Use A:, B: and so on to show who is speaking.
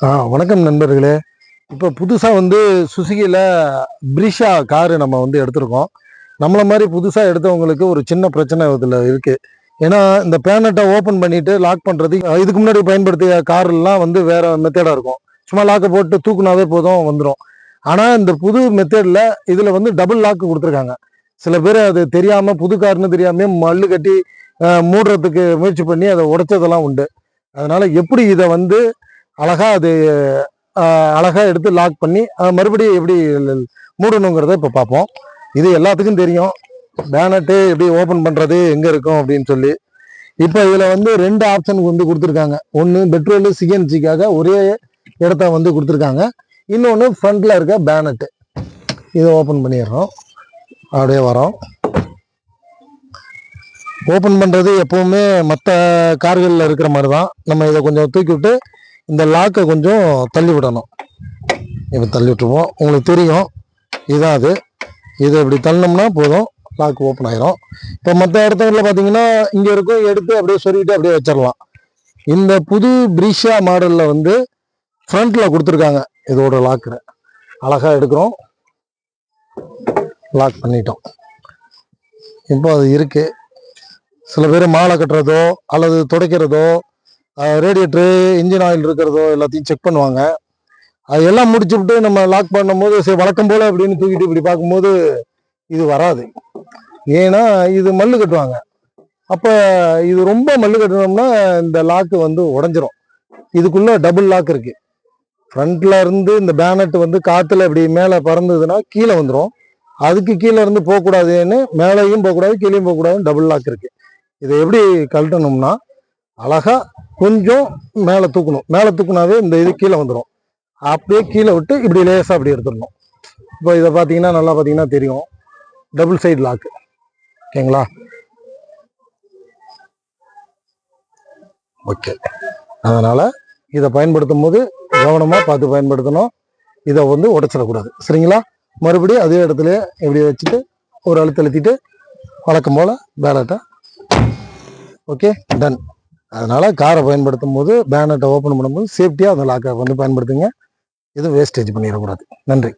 A: ஆ வணக்கம் நண்பர்களே. இப்போ புதுசாக வந்து சுசுகியில் பிரிஷா காரு நம்ம வந்து எடுத்திருக்கோம். நம்மளை மாதிரி புதுசாக எடுத்தவங்களுக்கு ஒரு சின்ன பிரச்சனை இதில் இருக்குது ஏன்னா இந்த பேனட்டை ஓப்பன் பண்ணிவிட்டு லாக் பண்ணுறது இதுக்கு முன்னாடி பயன்படுத்திய கார்லாம் வந்து வேறு மெத்தேடாக இருக்கும். சும்மா லாக்கை போட்டு தூக்குனாவே போதும் வந்துடும் ஆனால் இந்த புது மெத்தேடில் இதில் வந்து டபுள் லாக்கு கொடுத்துருக்காங்க. சில பேர் அது தெரியாமல் புது கார்னு தெரியாமல் மல்லு கட்டி மூடுறதுக்கு முயற்சி பண்ணி அதை உடைச்சதெல்லாம் உண்டு. அதனால் எப்படி இதை வந்து அழகாக அது அழகாக எடுத்து லாக் பண்ணி மறுபடியும் எப்படி மூடணுங்கிறத இப்போ பார்ப்போம். இது எல்லாத்துக்கும் தெரியும். பேனட்டு எப்படி ஓப்பன் பண்ணுறது எங்கே இருக்கும் அப்படின்னு சொல்லி. இப்போ இதில் வந்து ரெண்டு ஆப்ஷன் வந்து கொடுத்துருக்காங்க. ஒன்று பெட்ரோலு சிஎன்ஜிக்காக ஒரே இடத்த வந்து கொடுத்துருக்காங்க. இன்னொன்று ஃப்ரண்ட்டில் இருக்க பேனட்டு இதை ஓப்பன் பண்ணிடுறோம். அப்படியே வரோம். ஓப்பன் பண்ணுறது எப்போவுமே மற்ற கார்களில் இருக்கிற மாதிரி தான் நம்ம இதை கொஞ்சம் தூக்கி விட்டு இந்த லாக்கை கொஞ்சம் தள்ளி விடணும். இப்போ தள்ளி விட்டுருவோம். உங்களுக்கு தெரியும். இதான் அது. இதை இப்படி தள்ளினோம்னா போதும். லாக் ஓப்பன் ஆயிரும். இப்போ மற்ற இடத்துல பார்த்தீங்கன்னா இங்கே இருக்கும். எடுத்து அப்படியே சொருகிட்டு அப்படியே வச்சிடலாம். இந்த புது பிரிஷா மாடலில் வந்து ஃப்ரண்ட்டில் கொடுத்துருக்காங்க. இதோட லாக்கு அழகாக எடுக்கிறோம். லாக் பண்ணிட்டோம். இப்போ அது இருக்குது சில பேர் மாலை கட்டுறதோ அல்லது துடைக்கிறதோ ரேடியேட்டரு இன்ஜின் ஆயில் இருக்கிறதோ எல்லாத்தையும் செக் பண்ணுவாங்க. அது எல்லாம் முடிச்சு விட்டு நம்ம லாக் பண்ணும்போது சரி வழக்கம் போல் அப்படின்னு தூக்கிட்டு இப்படி பார்க்கும்போது இது வராது. ஏன்னா இது மல்லு கட்டுவாங்க. அப்போ இது ரொம்ப மல்லு கட்டினோம்னா இந்த லாக்கு வந்து உடஞ்சிரும். இதுக்குள்ளே டபுள் லாக் இருக்குது ஃப்ரண்ட்ல இருந்து இந்த பேனட் வந்து காற்றுல இப்படி மேலே பறந்ததுன்னா கீழே வந்துடும் அதுக்கு கீழே இருந்து போகக்கூடாதுன்னு மேலேயும் போகக்கூடாது கீழேயும் போகக்கூடாதுன்னு டபுள் லாக் இருக்குது இதை எப்படி கழட்டணும்னா அழகாக கொஞ்சம் மேலே தூக்கணும். மேலே தூக்குனாவே இந்த இது கீழே வந்துடும் அப்படியே கீழே விட்டு இப்படி லேசாக அப்படி எடுத்துடணும். இப்போ இதை பார்த்தீங்கன்னா நல்லா பார்த்தீங்கன்னா தெரியும். டபுள் சைடு லாக்கு ஓகேங்களா? ஓகே. அதனால் இதை பயன்படுத்தும் போது கவனமாக பார்த்து பயன்படுத்தணும். இதை வந்து உடைச்சிடக்கூடாது. சரிங்களா? மறுபடியும் அதே இடத்துல இப்படி வச்சுட்டு ஒரு அழுத்த அழுத்திட்டு வழக்கம் போல் பேலட்டை ஓகே? டன் அதனால் காரை பயன்படுத்தும் போது பேனட்டை ஓப்பன் பண்ணும்போது சேஃப்டியாக அந்த லாக்கை வந்து பயன்படுத்துங்க. எதுவும் வேஸ்டேஜ் பண்ணிடக்கூடாது. நன்றி.